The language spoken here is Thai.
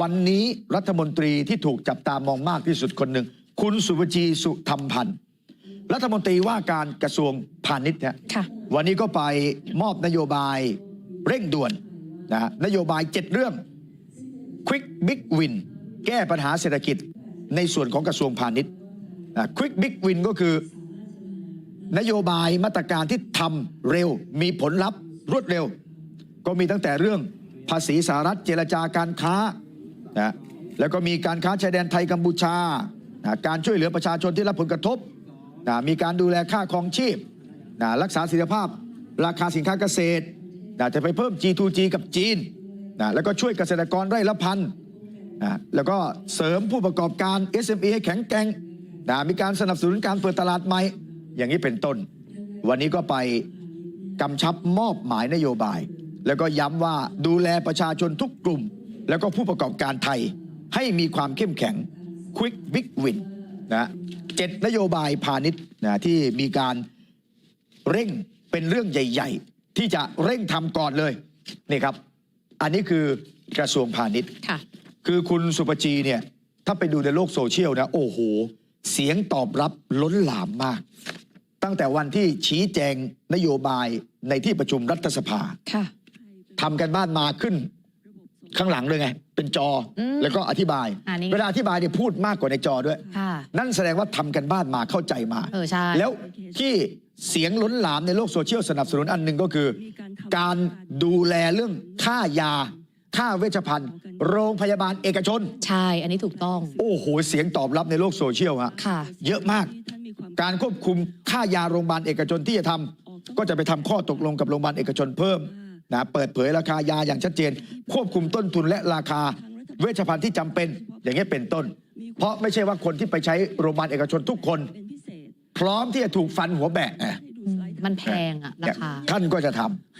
วันนี้รัฐมนตรีที่ถูกจับตามองมากที่สุดคนหนึ่ง คุณสุวจีสุธรรมพันธ์รัฐมนตรีว่าการกระทรวงพาณิชย์เนี่ยค่ะวันนี้ก็ไปมอบนโยบายเร่งด่วนนะฮะนโยบาย7เรื่อง Quick Big Win แก้ปัญหาเศรษฐกิจในส่วนของกระทรวงพาณิชย์นะ Quick Big Win ก็คือนโยบายมาตรการที่ทำเร็วมีผลลัพธ์รวดเร็ว ก็มีตั้งแต่เรื่องภาษีสหรัฐเจรจาการค้า นะแล้วก็มีการค้าชายแดนไทยกัมพูชานะการช่วยเหลือประชาชนที่รับผลกระทบนะมีการดูแลค่าครองชีพนะรักษาสถียรภาพ ราคาสินค้าเกษตรนะจะไปเพิ่ม G2G กับจีนนะแล้วก็ช่วยเกษตรกรไร่ละพันนะแล้วก็เสริมผู้ประกอบการ SME ให้แข็งแกร่งนะมีการสนับสนุนการเปิดตลาดใหม่ อย่างนี้เป็นต้น วันนี้ก็ไปกำชับมอบหมายนโยบาย แล้วก็ย้ำว่าดูแลประชาชนทุกกลุ่ม แล้วก็ผู้ประกอบการไทยให้มีความเข้มแข็ง Quick Big Win นะเจ็ดนโยบายพาณิชย์นะที่มีการเร่งเป็นเรื่องใหญ่ ๆ ที่จะเร่งทำก่อนเลยนี่ครับ อันนี้คือกระทรวงพาณิชย์ค่ะคือคุณสุปจีเนี่ยถ้าไปดูในโลกโซเชียลนะโอ้โห เสียงตอบรับล้นหลามมาก ตั้งแต่วันที่ชี้แจงนโยบายในที่ประชุมรัฐสภาค่ะทำกันบ้านมาขึ้น ข้างหลังเลยไง เป็นจออมแล้วก็อธิบาย อ่านี่เวลาอธิบายเนี่ยพูดมากกว่าในจอด้วย ค่ะ นั่นแสดงว่าทำกันบ้านมาเข้าใจมา เออใช่ แล้วที่เสียงล้นหลามในโลกโซเชียลสนับสนุนอันหนึ่งก็คือ การดูแลเรื่องค่ายา ค่าเวชภัณฑ์ โรงพยาบาลเอกชน ใช่ อันนี้ถูกต้อง โอ้โห เสียงตอบรับในโลกโซเชียลฮะค่ะ เยอะมาก การควบคุมค่ายาโรงพยาบาลเอกชนที่จะทำก็จะไปทำข้อตกลงกับโรงพยาบาลเอกชนเพิ่ม นะเปิดเผยราคายาอย่างชัดเจน ควบคุมต้นทุนและราคาเวชภัณฑ์ที่จำเป็นอย่างนี้ยเป็นต้น เพราะไม่ใช่ว่าคนที่ไปใช้โรงพยาบาลเอกชนทุกคน พร้อมที่จะถูกฟันหัวแบะอะมันแพงอะราคาท่านก็จะท